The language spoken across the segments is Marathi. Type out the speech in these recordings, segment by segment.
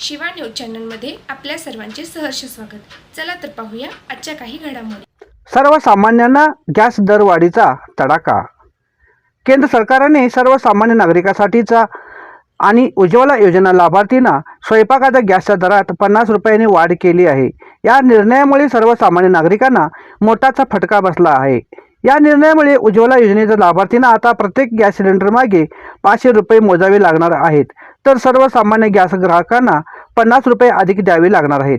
शिवा न्यूज चॅनलमध्ये आपल्या सर्वांचे सहर्ष स्वागत. चला तर पाहूया आजच्या काही घडामोडी. सर्वसामान्यांना गॅस दरवाढीचा तडाखा. केंद्र सरकारने सर्वसामान्य नागरिकासाठीचा आणि उज्ज्वला योजना लाभार्थींना स्वयंपाकाच्या गॅसच्या दरात पन्नास रुपयांनी वाढ केली आहे. या निर्णयामुळे सर्वसामान्य नागरिकांना मोठाचा फटका बसला आहे. या निर्णयामुळे उज्ज्वला योजनेच्या लाभार्थींना आता प्रत्येक गॅस सिलेंडरमागे पाचशे रुपये मोजावे लागणार आहेत. तर सर्वसामान्य गॅस ग्राहकांना पन्नास रुपये अधिक द्यावे लागणार आहेत.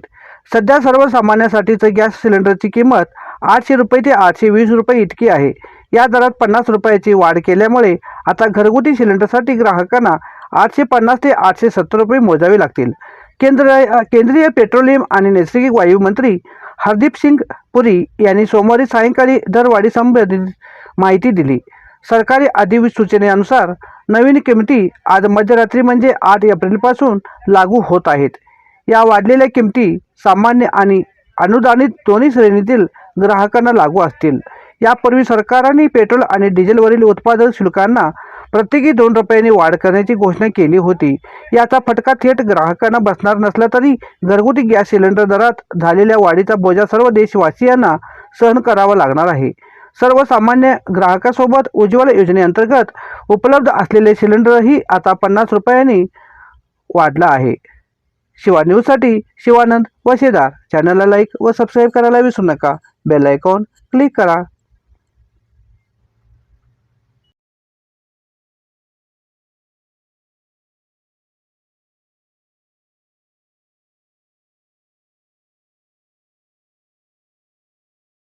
सध्या सर्वसामान्यासाठीचं गॅस सिलेंडरची किंमत आठशे रुपये ते आठशे वीस रुपये इतकी आहे. या दरात पन्नास रुपयाची वाढ केल्यामुळे आता घरगुती सिलेंडरसाठी ग्राहकांना आठशे पन्नास ते आठशे सत्तर रुपये मोजावे लागतील. केंद्र केंद्रीय पेट्रोलियम आणि नैसर्गिक वायू मंत्री हरदीप सिंग पुरी यांनी सोमवारी सायंकाळी दरवाढीसंबंधित माहिती दिली. सरकारी अधिसूचनेनुसार नवीन किमती आज मध्यरात्री म्हणजे आठ एप्रिलपासून लागू होत आहेत. या वाढलेल्या किमती सामान्य आणि अनुदानित दोन्ही श्रेणीतील ग्राहकांना लागू असतील. यापूर्वी सरकारने पेट्रोल आणि डिझेलवरील उत्पादन शुल्कांना प्रत्येकी दोन रुपयांनी वाढ करण्याची घोषणा केली होती. याचा फटका थेट ग्राहकांना बसणार नसला तरी घरगुती गॅस सिलेंडर दरात झालेल्या वाढीचा बोजा सर्व देशवासियांना सहन करावा लागणार आहे. सर्वसामान्य ग्राहकासोबत उज्ज्वला योजनेअंतर्गत उपलब्ध असलेले सिलेंडरही आता पन्नास रुपयांनी वाढला आहे. शिवा न्यूजसाठी शिवानंद वशेदार चॅनलला लाईक व सबस्क्राईब करायला विसरू नका. बेल आयकॉन क्लिक करा.